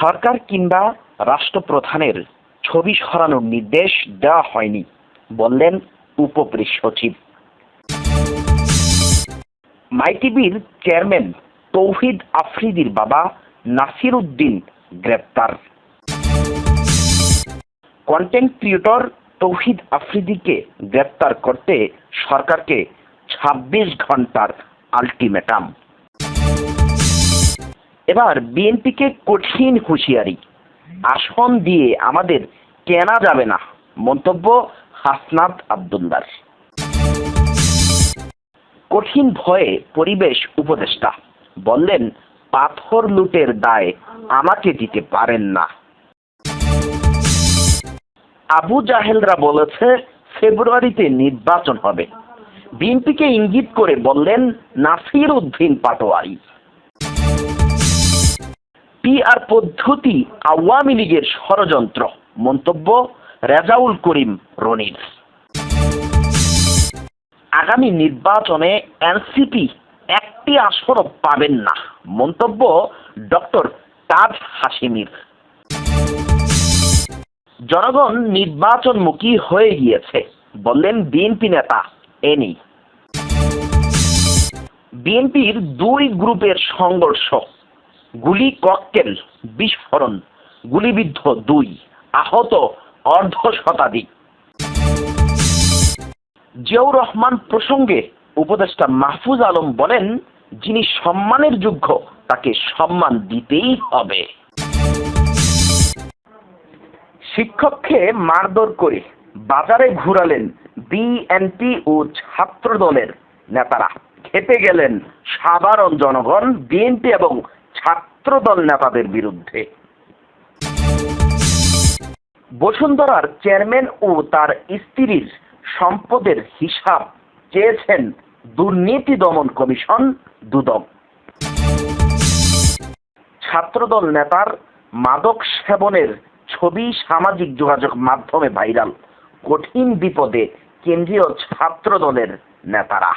সরকার কিংবা রাষ্ট্রপ্রধানের ছবি সরানোর নির্দেশ দেওয়া হয়নি, বললেন উপপ্রেস সচিব মাইটিভির চেয়ারম্যান তৌহিদ আফ্রিদির বাবা নাসির উদ্দিন গ্রেপ্তার। কন্টেন্ট ক্রিয়েটর তৌহিদ আফ্রিদিকে গ্রেপ্তার করতে সরকারকে ছাব্বিশ ঘণ্টার আলটিমেটাম। এবার বিএনপিকে কঠিন হুঁশিয়ারি। আসন দিয়ে আমাদের কেনা যাবে না। মন্তব্য হাসনাত আবদুল্লার। কঠিন ভয়ে পরিবেশ উপদেষ্টা বললেন, পাথর লুটের দায় আমাকে দিতে পারেন না। আবু জাহেলরা বলেছে, ফেব্রুয়ারিতে নির্বাচন হবে। বিএনপিকে ইঙ্গিত করে বললেন, নাসির উদ্দিন পাটোয়ারি। পিআর পদ্ধতি আওয়ামী লীগের ষড়যন্ত্র। মন্তব্য রেজাউল করিম রনির। আগামী নির্বাচনে এনসিপি একটি আসনও পাবেন না। মন্তব্য ডক্টর তাজ হাসিমির জনগণ নির্বাচনমুখী হয়ে গিয়েছে, বললেন বিএনপি নেতা এনি। বিএনপির দুই গ্রুপের সংঘর্ষ গুলি ককটেল, বিস্ফোরণ, গুলিবিদ্ধ দুই, আহত অর্ধ শতাধিক জিয়াউর রহমান প্রসঙ্গে উপদেষ্টা মাহফুজ আলম বলেন, যিনি সম্মানের যোগ্য, তাকে সম্মান দিতেই হবে। শিক্ষককে মারধর করে বাজারে ঘুরালেন বিএনপি ও ছাত্র দলের নেতারা। খেপে গেলেন সাধারণ জনগণ, বিএনপি এবং ছাত্র দল নেতাদের বিরুদ্ধে। বসুন্ধরার চেয়ারম্যান ও তার স্ত্রীর সম্পদের হিসাব চেয়েছেন দুর্নীতি দমন কমিশন দুদক। ছাত্রদল নেতার মাদক সেবনের ছবি সামাজিক যোগাযোগ মাধ্যমে ভাইরাল। কঠিন বিপদে কেন্দ্রীয় ছাত্র দলের নেতারা।